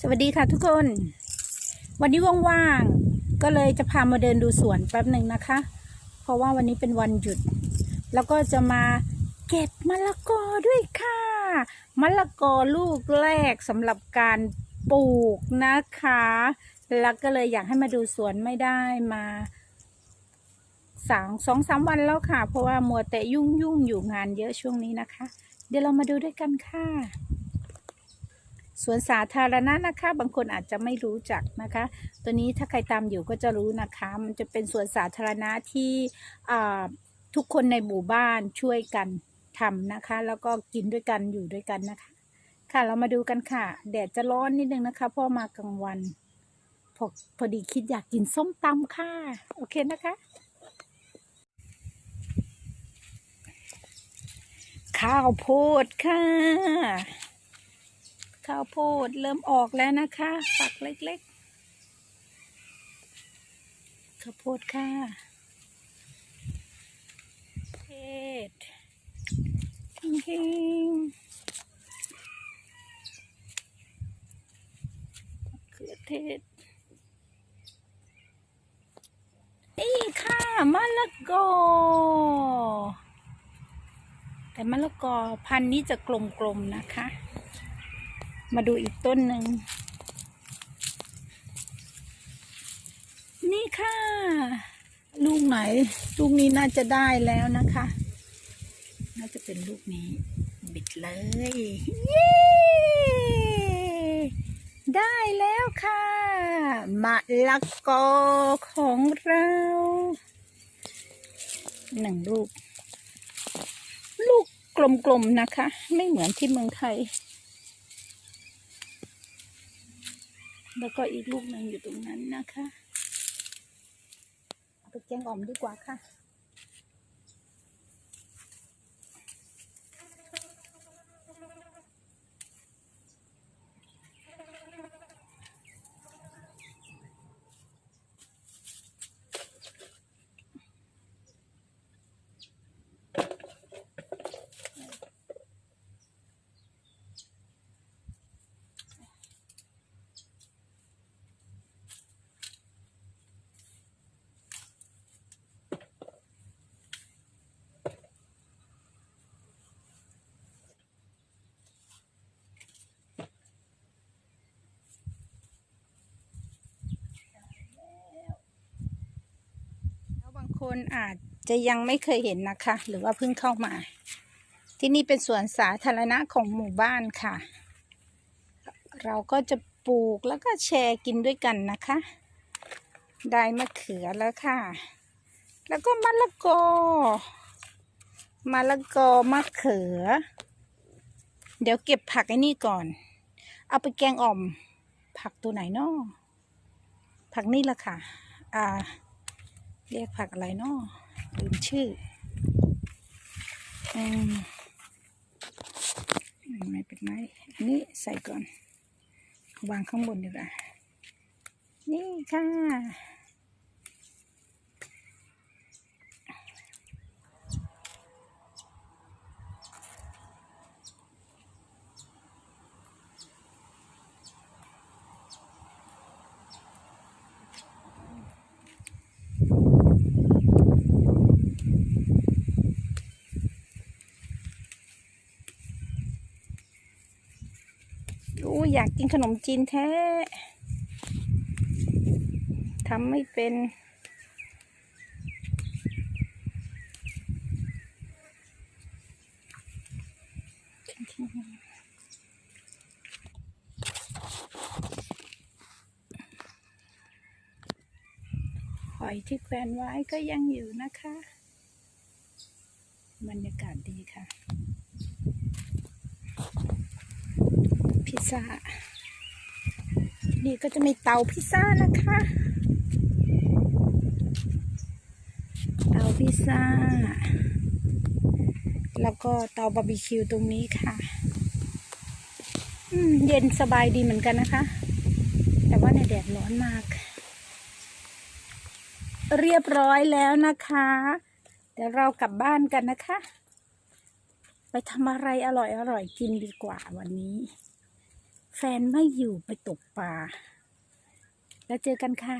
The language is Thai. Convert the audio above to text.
สวัสดีค่ะทุกคน วันนี้ว่างๆ ก็เลยจะพามาเดินดูสวนแป๊บหนึ่งนะคะ เพราะว่าวันนี้เป็นวันหยุด แล้วก็จะมาเก็บมะละกอด้วยค่ะมะละกอลูกแรกสำหรับการปลูกนะคะ แล้วก็เลยอยากให้มาดูสวนไม่ได้มาสองสองสามวันแล้วค่ะ เพราะว่ามัวแต่ยุ่งยุ่งๆอยู่งานเยอะช่วงนี้นะคะ เดี๋ยวเรามาดูด้วยกันค่ะ สวนสาธารณะนะคะ บางคนอาจจะไม่รู้จักนะคะ ตัวนี้ถ้าใครตามอยู่ก็จะรู้นะคะ มันจะเป็นสวนสาธารณะที่ทุกคนในหมู่บ้านช่วยกันทำนะคะ แล้วก็กินด้วยกันอยู่ด้วยกันนะคะ ค่ะเรามาดูกันค่ะ แดดจะร้อนนิดนึงนะคะพราะมากลางวันพอพอดีคิดอยากกินส้มตำค่ะ โอเคนะคะข้าวโพดค่ะ ข้าวโพดเริ่มออกแล้วนะคะฝักเล็กๆ ข้าวโพดค่ะเทศเฮงๆมะเขือเทศนี่ค่ะมะละกอ แต่มะละกอพันธุ์นี้จะกลมๆนะคะ มาดูอีกต้นหนึ่ง นี่ค่ะ ลูกไหน ลูกนี้น่าจะได้แล้วนะคะ น่าจะเป็นลูกนี้ บิดเลย เย้ได้แล้วค่ะมะละกอของเราหนึ่งลูก ลูกกลมๆนะคะ ไม่เหมือนที่เมืองไทย แล้วก็อีกลูกหนึ่งอยู่ตรงนั้นนะคะเอาไปแกงอ่อมดีกว่าค่ะ คนอาจจะยังไม่เคยเห็นนะคะ หรือว่าเพิ่งเข้ามา ที่นี่เป็นสวนสาธารณะของหมู่บ้านค่ะ เราก็จะปลูกแล้วก็แชร์กินด้วยกันนะคะ ได้มะเขือแล้วค่ะ แล้วก็มะละกอมะละกอมะเขือ เดี๋ยวเก็บผักไอ้นี่ก่อน เอาไปแกงอ่อม ผักตัวไหนเนาะผักนี่ละค่ะ อ่า เรียกผักอะไรเนาะลืมชื่ออืมไม่เป็นไรอันนี้ใส่ก่อน วางข้างบนดีกว่านี่ค่ะ อู้อยากกินขนมจีนแท้ทำไม่เป็น หอยที่แขวนไว้ก็ยังอยู่นะคะ บรรยากาศดีค่ะ พิ ซ่า นี่ก็จะมีเตาพิซซ่านะคะ เตาพิซซ่า แล้วก็เตาบาร์บีคิวตรงนี้ค่ะ เย็นสบายดีเหมือนกันนะคะ แต่ว่าในแดดร้อนมาก เรียบร้อยแล้วนะคะ เดี๋ยวเรากลับบ้านกันนะคะ ไปทำอะไรอร่อยอร่อยกินดีกว่าวันนี้ แฟนไม่อยู่ไปตกปลา แล้วเจอกันค่ะ